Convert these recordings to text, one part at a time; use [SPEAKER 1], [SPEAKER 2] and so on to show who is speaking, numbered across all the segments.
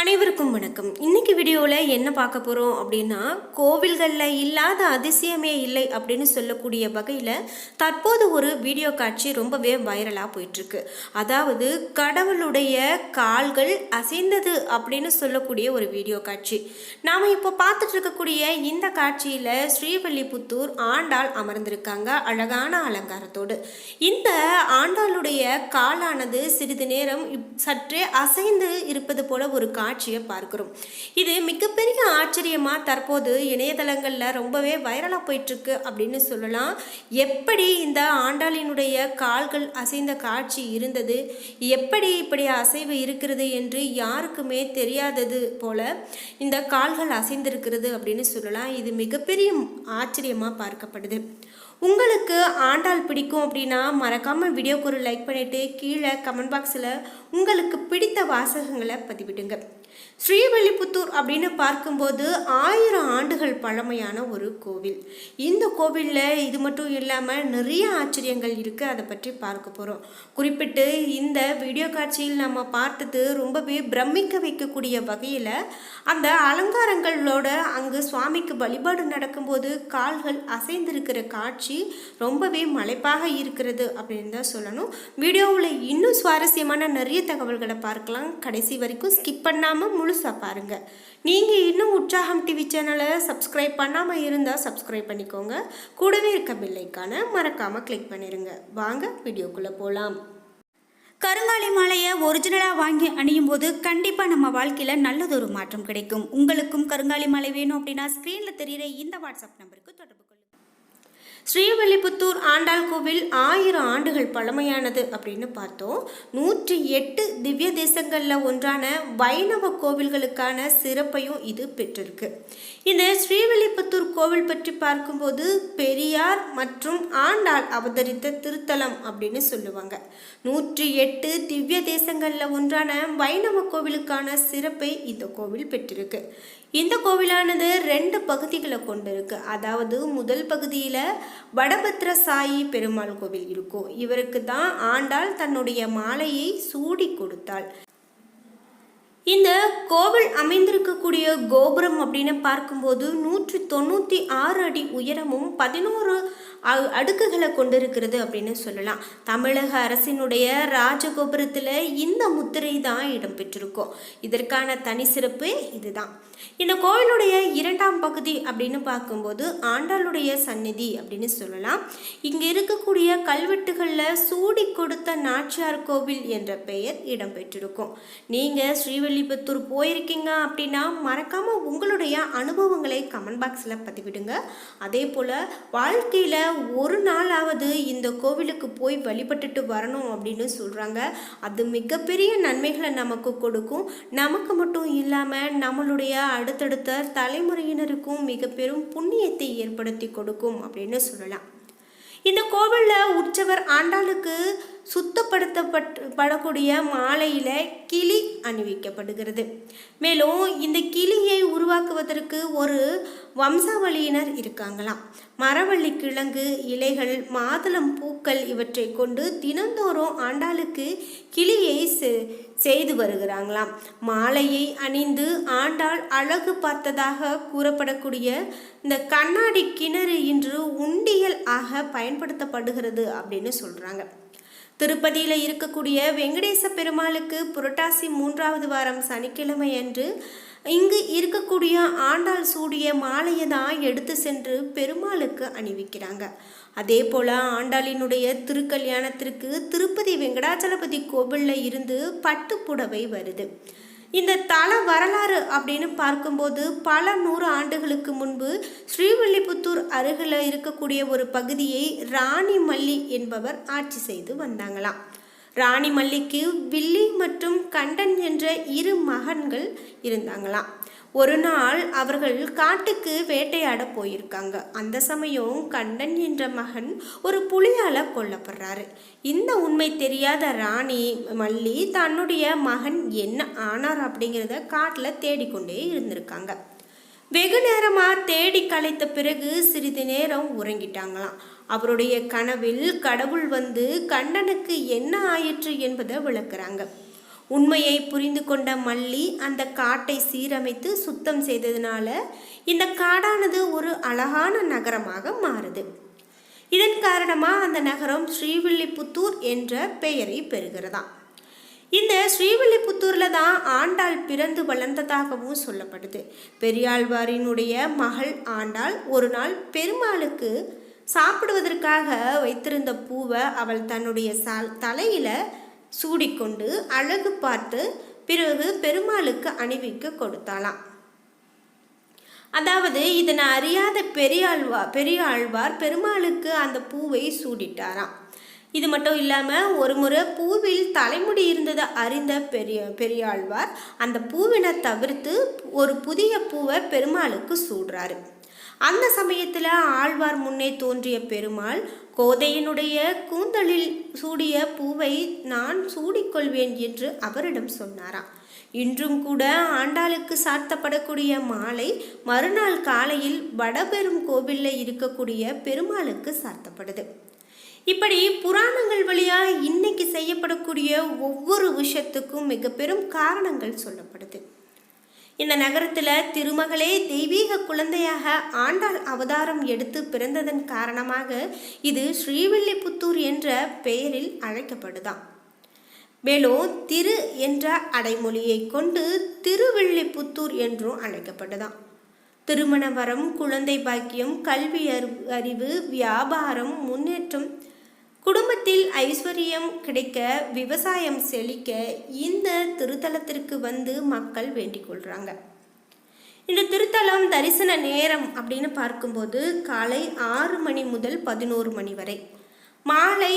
[SPEAKER 1] அனைவருக்கும் வணக்கம். இன்னைக்கு வீடியோவில் என்ன பார்க்க போகிறோம் அப்படின்னா கோவில்களில் இல்லாத அதிசயமே இல்லை அப்படின்னு சொல்லக்கூடிய வகையில் தற்போது ஒரு வீடியோ காட்சி ரொம்பவே வைரலாக போயிட்டுருக்கு. அதாவது கடவுளுடைய கால்கள் அசைந்தது அப்படின்னு சொல்லக்கூடிய ஒரு வீடியோ காட்சி. நாம் இப்போ பார்த்துட்டு இருக்கக்கூடிய இந்த காட்சியில் ஸ்ரீவல்லிபுத்தூர் ஆண்டாள் அமர்ந்திருக்காங்க அழகான அலங்காரத்தோடு. இந்த ஆண்டாளுடைய காலானது சிறிது நேரம் சற்றே அசைந்து இருப்பது போல ஒரு காட்சியை பார்க்கிறோம். இது மிகப்பெரிய ஆச்சரியமாக தற்போது இணையதளங்களில் ரொம்பவே வைரலாக போயிட்டுருக்கு அப்படின்னு சொல்லலாம். எப்படி இந்த ஆண்டாளினுடைய கால்கள் அசைந்த காட்சி இருந்தது? எப்படி இப்படி அசைவு இருக்கிறது என்று யாருக்குமே தெரியாதது போல இந்த கால்கள் அசைந்திருக்கிறது அப்படின்னு சொல்லலாம். இது மிகப்பெரிய ஆச்சரியமாக பார்க்கப்படுது. உங்களுக்கு ஆண்டாள் பிடிக்கும் அப்படின்னா மறக்காமல் வீடியோக்கு ஒரு லைக் பண்ணிவிட்டு கீழே கமெண்ட் பாக்ஸில் உங்களுக்கு பிடித்த வாசகங்களை பதிவிடுங்க. ஸ்ரீவல்லிபுத்தூர் அப்படின்னு பார்க்கும்போது ஆயிரம் ஆண்டுகள் பழமையான ஒரு கோவில். இந்த கோவிலில் இது மட்டும் இல்லாமல் நிறைய ஆச்சரியங்கள் இருக்குது அதை பற்றி பார்க்க போகிறோம் குறிப்பிட்டு இந்த வீடியோ காட்சியில் நம்ம பார்த்தது ரொம்பவே பிரமிக்க வைக்கக்கூடிய வகையில் அந்த அலங்காரங்களோட அங்கு சுவாமிக்கு வழிபாடு நடக்கும்போது கால்கள் அசைந்திருக்கிற காட்சி ரொம்பவே மலைப்பாக இருக்கிறது அப்படின்னு தான் சொல்லணும். வீடியோவில் இன்னும் சுவாரஸ்யமான நிறைய தகவல்களை பார்க்கலாம். கடைசி வரைக்கும் ஸ்கிப் பண்ணாமல் முழுசாக பாருங்கள் நீங்கள் இன்னும் உற்சாகம் டிவி சேனலை சப்ஸ்கிரைப் பண்ணாமல் இருந்தால் சப்ஸ்கிரைப் பண்ணிக்கோங்க. கூடவே இருக்க பில்லைக்கான மறக்காமல் கிளிக் பண்ணிடுங்க வாங்க வீடியோக்குள்ளே போகலாம்
[SPEAKER 2] கருங்காலி மாலையை ஒரிஜினலாக வாங்கி அணியும் போது கண்டிப்பாக நம்ம வாழ்க்கையில் நல்லதொரு மாற்றம் கிடைக்கும். உங்களுக்கும் கருங்காலி மாலை வேணும் அப்படின்னா ஸ்க்ரீனில் தெரிகிற இந்த வாட்ஸ்அப் நம்பருக்கு தொடர்பு கொள்ளுங்கள்
[SPEAKER 1] ஸ்ரீவல்லிபுத்தூர் ஆண்டாள் கோவில் ஆயிரம் ஆண்டுகள் பழமையானது அப்படின்னு பார்த்தோம். நூற்றி எட்டு திவ்ய தேசங்களில் ஒன்றான வைணவ கோவில்களுக்கான சிறப்பையும் இது பெற்றிருக்கு. இந்த ஸ்ரீவல்லிபுத்தூர் கோவில் பற்றி பார்க்கும்போது பெரியார் மற்றும் ஆண்டாள் அவதரித்த திருத்தலம் அப்படின்னு சொல்லுவாங்க. நூற்றி எட்டு திவ்ய தேசங்களில் ஒன்றான வைணவ கோவிலுக்கான சிறப்பை இந்த கோவில் பெற்றிருக்கு. இந்த கோவிலானது ரெண்டு பகுதிகளை கொண்டிருக்கு. அதாவது முதல் பகுதியில் வடபத்ர சாயி பெருமாள் கோவில் இருக்கும். இவருக்கு தான் ஆண்டாள் தன்னுடைய மாலையை சூடி கொடுத்தாள். இந்த கோவில் அமைந்திருக்கக்கூடிய கோபுரம் அப்படின்னு பார்க்கும்போது நூற்றி தொண்ணூற்றி ஆறு அடி உயரமும் பதினோரு அடுக்குகளை கொண்டிருக்கிறது அப்படின்னு சொல்லலாம். தமிழக அரசினுடைய ராஜகோபுரத்தில் இந்த முத்திரை தான் இடம்பெற்றிருக்கும். இதற்கான தனி சிறப்பு இதுதான். இந்த கோவிலுடைய இரண்டாம் பகுதி அப்படின்னு பார்க்கும்போது ஆண்டாளுடைய சந்நிதி அப்படின்னு சொல்லலாம். இங்கே இருக்கக்கூடிய கல்வெட்டுகளில் சூடி கொடுத்த நாச்சியார் கோவில் என்ற பெயர் இடம்பெற்றிருக்கும். நீங்கள் ஸ்ரீவில்லிபுத்தூர் போயிருக்கீங்க அப்படின்னா மறக்காமல் உங்களுடைய அனுபவங்களை கமெண்ட் பாக்ஸில் பதிவிடுங்க. அதே போல் வாழ்க்கையில் ஒரு நாளாவது இந்த கோவிலுக்கு போய் வழிபட்டுட்டு வரணும் அப்படின்னு சொல்கிறாங்க அது மிகப்பெரிய நன்மைகளை நமக்கு கொடுக்கும். நமக்கு மட்டும் இல்லாமல் நம்மளுடைய அடுத்தடுத்த தலைமுறையினருக்கும் மிக பெரும் புண்ணியத்தை ஏற்படுத்தி கொடுக்கும் அப்படின்னு சொல்லலாம். இந்த கோவிலில் உற்சவர் ஆண்டாளுக்கு சுத்தப்படுத்தப்பட்டு படக்கூடிய மாலையில் கிளி அணிவிக்கப்படுகிறது. மேலும் இந்த கிளியை உருவாக்குவதற்கு ஒரு வம்சாவளியினர் இருக்காங்களாம். மரவள்ளி கிழங்கு இலைகள் மாதுளம் பூக்கள் இவற்றை கொண்டு தினந்தோறும் ஆண்டாளுக்கு கிளியை செ- செய்து வருகிறாங்களாம். மாலையை அணிந்து ஆண்டாள் அழகு பார்த்ததாக கூறப்படக்கூடிய இந்த கண்ணாடி கிணறு இன்று உண்டியல் ஆக பயன்படுத்தப்படுகிறது அப்படின்னு சொல்கிறாங்க திருப்பதியில் இருக்கக்கூடிய வெங்கடேச பெருமாளுக்கு புரட்டாசி மூன்றாவது வாரம் சனிக்கிழமை அன்று இங்கு இருக்கக்கூடிய ஆண்டாள் சூடிய மாலையை தான் எடுத்து சென்று பெருமாளுக்கு அணிவிக்கிறாங்க. அதே போல் ஆண்டாளினுடைய திருக்கல்யாணத்திற்கு திருப்பதி வெங்கடாச்சலபதி கோவிலில் இருந்து பட்டு புடவை வருது. இந்த தல வரலாறு அப்படின்னு பார்க்கும்போது பல நூறு ஆண்டுகளுக்கு முன்பு ஸ்ரீவில்லிபுத்தூர் அருகில் இருக்கக்கூடிய ஒரு பகுதியை ராணி மல்லி என்பவர் ஆட்சி செய்து வந்தாங்களாம். ராணி மல்லிக்கு வில்லி மற்றும் கண்டன் என்ற இரு மகன்கள் இருந்தாங்களாம். ஒரு நாள் அவர்கள் காட்டுக்கு வேட்டையாட போயிருக்காங்க. அந்த சமயம் கண்டன் என்ற மகன் ஒரு புலியால் கொல்லப்படுறாரு. இந்த உண்மை தெரியாத ராணி மல்லி தன்னுடைய மகன் என்ன ஆனார் அப்படிங்கிறத காட்டில் தேடிக்கொண்டே இருந்திருக்காங்க. வெகு நேரமாக தேடி கலைத்த பிறகு சிறிது நேரம் உறங்கிட்டாங்களாம். அவருடைய கனவில் கடவுள் வந்து கண்ணனுக்கு என்ன ஆயிற்று என்பதை விளக்குறாங்க. உண்மையை புரிந்து கொண்ட மல்லி அந்த காட்டை சீரமைத்து சுத்தம் செய்ததுனால இந்த காடானது ஒரு அழகான நகரமாக மாறுது. இதன் காரணமாக அந்த நகரம் ஸ்ரீவில்லிபுத்தூர் என்ற பெயரை பெறுகிறதாம். இந்த ஸ்ரீவில்லிபுத்தூரில் தான் ஆண்டாள் பிறந்து வளர்ந்ததாகவும் சொல்லப்படுது. பெரியாழ்வாரினுடைய மகள் ஆண்டாள் ஒரு நாள் பெருமாளுக்கு சாப்பிடுவதற்காக வைத்திருந்த பூவை அவள் தன்னுடைய சால் தலையில் சூடிக்கொண்டு அழகு பார்த்து பிறகு பெருமாளுக்கு அணிவிக்க கொடுத்தாளாம். அதாவது இதனை அறியாத பெரியாழ்வா பெரியாழ்வார் பெருமாளுக்கு அந்த பூவை சூடிட்டாராம். இது மட்டும் இல்லாமல் ஒரு முறை பூவில் தலைமுடி இருந்ததை அறிந்த பெரிய பெரியாழ்வார் அந்த பூவினை தவிர்த்து ஒரு புதிய பூவை பெருமாளுக்கு சூடுறாரு. அந்த சமயத்தில் ஆழ்வார் முன்னே தோன்றிய பெருமாள் கோதையினுடைய கூந்தலில் சூடிய பூவை நான் சூடிக்கொள்வேன் என்று அவரிடம் சொன்னாராம். இன்றும் கூட ஆண்டாளுக்கு சாத்தப்படக்கூடிய மாலை மறுநாள் காலையில் வடபெரும் கோவிலில் இருக்கக்கூடிய பெருமாளுக்கு சாத்தப்படுது இப்படி புராணங்கள் வழியாக இன்னைக்கு செய்யப்படக்கூடிய ஒவ்வொரு விஷயத்துக்கும் மிக பெரும் காரணங்கள் சொல்லப்படுது. இந்த நகரத்தில் திருமகளே தெய்வீக குழந்தையாக ஆண்டாள் அவதாரம் எடுத்து பிறந்ததன் காரணமாக இது ஸ்ரீவில்லிபுத்தூர் என்ற பெயரில் அழைக்கப்படுதாம். மேலும் திரு என்ற அடைமொழியை கொண்டு திருவில்லிபுத்தூர் என்றும் அழைக்கப்படுதாம் திருமண வரம் குழந்தை பாக்கியம் கல்வி அறிவு வியாபாரம் முன்னேற்றம் குடும்பத்தில் ஐஸ்வர்யம் கிடைக்க விவசாயம் செழிக்க இந்த திருத்தலத்திற்கு வந்து மக்கள் வேண்டிக் கொள்றாங்க. இந்த திருத்தலம் தரிசன நேரம் அப்படின்னு பார்க்கும்போது காலை ஆறு மணி முதல் பதினோரு மணி வரை. மாலை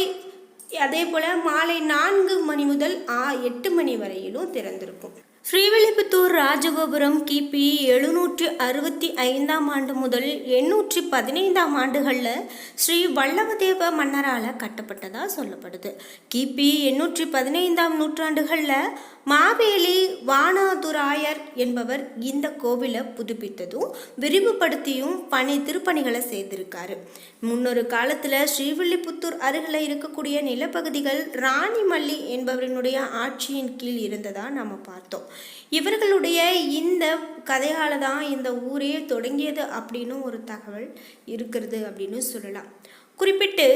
[SPEAKER 1] அதே போல் மாலை நான்கு மணி முதல் ஆ எட்டு மணி வரையிலும் திறந்திருக்கும். ஸ்ரீவில்லிபுத்தூர் ராஜகோபுரம் கிபி எழுநூற்றி அறுபத்தி ஐந்தாம் ஆண்டு முதல் எண்ணூற்றி பதினைந்தாம் ஆண்டுகளில் ஸ்ரீ வல்லவதேவ மன்னரால் கட்டப்பட்டதாக சொல்லப்படுது. கிபி எண்ணூற்றி பதினைந்தாம் நூற்றாண்டுகளில் மாவேலி வானாதுராயர் என்பவர் இந்த கோவிலை புதுப்பித்ததும் விரிவுபடுத்தியும் பணி திருப்பணிகளை செய்திருக்காரு. முன்னொரு காலத்தில் ஸ்ரீவில்லிபுத்தூர் அருகில் இருக்கக்கூடிய நிலப்பகுதிகள் ராணிமல்லி என்பவரினுடைய ஆட்சியின் கீழ் இருந்ததாக நம்ம பார்த்தோம். இவர்களுடைய இந்த கதையால் தான் இந்த ஊரே தொடங்கியது அப்படின்னு ஒரு தகவல் இருக்கிறது அப்படின்னு சொல்லலாம். குறிப்பிட்டு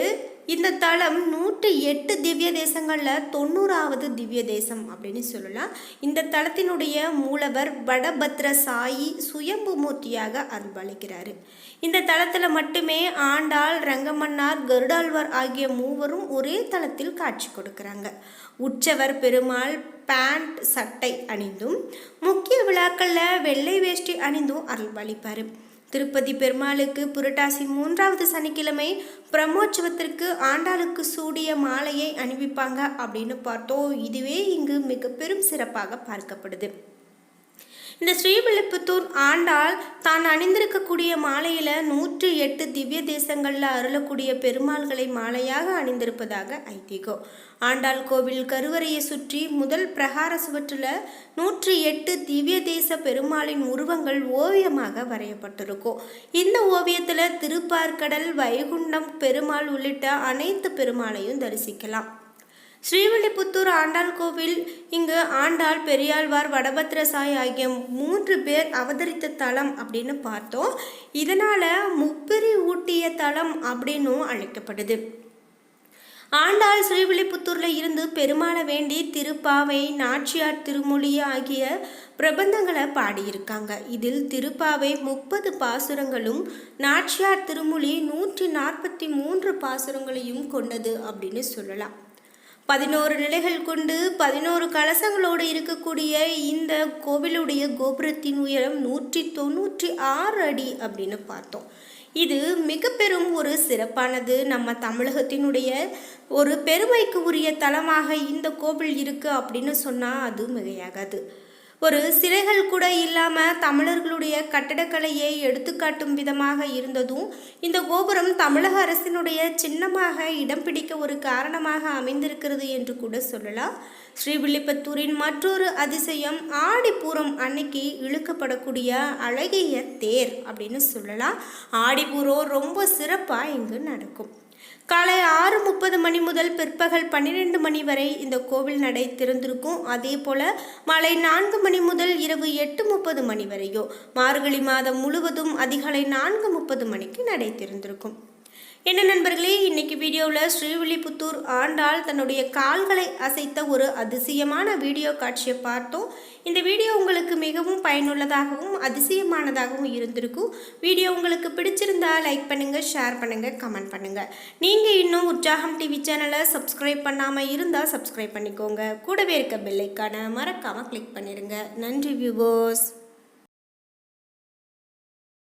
[SPEAKER 1] இந்த தலம் நூற்றி எட்டு திவ்ய தேசங்களில் தொண்ணூறாவது திவ்ய தேசம் அப்படின்னு சொல்லலாம். இந்த தலத்தினுடைய மூலவர் வடபத்ர சாயி சுயம்பு மூர்த்தியாக அருள்பாலிக்கிறாரு. இந்த தலத்தில் மட்டுமே ஆண்டாள் ரங்கமன்னார் கருடாழ்வார் ஆகிய மூவரும் ஒரே தளத்தில் காட்சி கொடுக்குறாங்க. உற்சவர் பெருமாள் பேண்ட் சட்டை அணிந்தும் முக்கிய விழாக்களில் வெள்ளை வேஷ்டி அணிந்தும் அருள்பாலிப்பார். திருப்பதி பெருமாளுக்கு புரட்டாசி மூன்றாவது சனிக்கிழமை பிரம்மோற்சவத்திற்கு ஆண்டாளுக்கு சூடிய மாலையை அணிவிப்பாங்க அப்படின்னு பார்த்தோம். இதுவே இங்கு மிக பெரும் சிறப்பாக பார்க்கப்படுது. இந்த ஸ்ரீவில்லிபுத்தூர் ஆண்டாள் தான் அணிந்திருக்கக்கூடிய மாலையில் நூற்றி எட்டு திவ்ய தேசங்களில் அருளக்கூடிய பெருமாள்களை மாலையாக அணிந்திருப்பதாக ஐதீகம். ஆண்டாள் கோவில் கருவறையை சுற்றி முதல் பிரகார சுவற்றில் நூற்றி எட்டு திவ்ய தேச பெருமாளின் உருவங்கள் ஓவியமாக வரையப்பட்டிருக்கும். இந்த ஓவியத்தில் திருப்பார்கடல் வைகுண்டம் பெருமாள் உள்ளிட்ட அனைத்து பெருமாளையும் தரிசிக்கலாம். ஸ்ரீவில்லிபுத்தூர் ஆண்டாள் கோவில் இங்கு ஆண்டாள் பெரியாழ்வார் வடபத்ரசாய் ஆகிய மூன்று பேர் அவதரித்த தலம் அப்படின்னு பார்த்தோம். இதனால முப்பிரி ஊட்டிய தலம் அப்படின்னும் அழைக்கப்படுது. ஆண்டாள் ஸ்ரீவில்லிபுத்தூரில் இருந்து பெருமாளை வேண்டி திருப்பாவை நாச்சியார் திருமொழி ஆகிய பிரபந்தங்களை பாடியிருக்காங்க. இதில் திருப்பாவை முப்பது பாசுரங்களும் நாச்சியார் திருமொழி நூற்றி நாற்பத்தி மூன்று பாசுரங்களையும் கொண்டது அப்படின்னு சொல்லலாம். பதினோரு நிலைகள் கொண்டு பதினோரு கலசங்களோடு இருக்கக்கூடிய இந்த கோவிலுடைய கோபுரத்தின் உயரம் நூற்றி தொண்ணூற்றி ஆறு அடி அப்படின்னு பார்த்தோம். இது மிக பெரும் ஒரு சிறப்பானது. நம்ம தமிழகத்தினுடைய ஒரு பெருமைக்கு உரிய தலமாக இந்த கோவில் இருக்குது அப்படின்னு சொன்னால் அது மிகையாகாது. ஒரு சிலைகள் கூட இல்லாமல் தமிழர்களுடைய கட்டடக்கலையை எடுத்துக்காட்டும் விதமாக இருந்ததும் இந்த கோபுரம் தமிழக அரசினுடைய சின்னமாக இடம் பிடிக்க ஒரு காரணமாக அமைந்திருக்கிறது என்று கூட சொல்லலாம். ஸ்ரீவில்லிபுத்தூரின் மற்றொரு அதிசயம் ஆடிப்பூரம் அன்னைக்கு இழுக்கப்படக்கூடிய அழகிய தேர் அப்படின்னு சொல்லலாம். ஆடிப்பூரம் ரொம்ப சிறப்பாக இங்கு நடக்கும். காலை ஆறு முப்பது மணி முதல் பிற்பகல் பன்னிரெண்டு மணி வரை இந்த கோவில் நடை திறந்திருக்கும். அதே போல் மாலை நான்கு மணி முதல் இரவு எட்டு முப்பது மணி வரையோ மார்கழி மாதம் முழுவதும் அதிகாலை நான்கு முப்பது மணிக்கு நடை திறந்திருக்கும். என்ன நண்பர்களே இன்னைக்கு வீடியோவில் ஸ்ரீவில்லிபுத்தூர் ஆண்டாள் தன்னுடைய கால்களை அசைத்த ஒரு அதிசயமான வீடியோ காட்சியை பார்த்தோம். இந்த வீடியோ உங்களுக்கு மிகவும் பயனுள்ளதாகவும் அதிசயமானதாகவும் இருந்திருக்கும். வீடியோ உங்களுக்கு பிடிச்சிருந்தா லைக் பண்ணுங்கள் ஷேர் பண்ணுங்கள் கமெண்ட் பண்ணுங்கள் நீங்கள் இன்னும் உற்சாகம் டிவி சேனலை சப்ஸ்கிரைப் பண்ணாமல் இருந்தால் சப்ஸ்கிரைப் பண்ணிக்கோங்க. கூடவே இருக்க பெல்லைக்கான மறக்காம கிளிக் பண்ணிடுங்க நன்றி வியூவர்ஸ்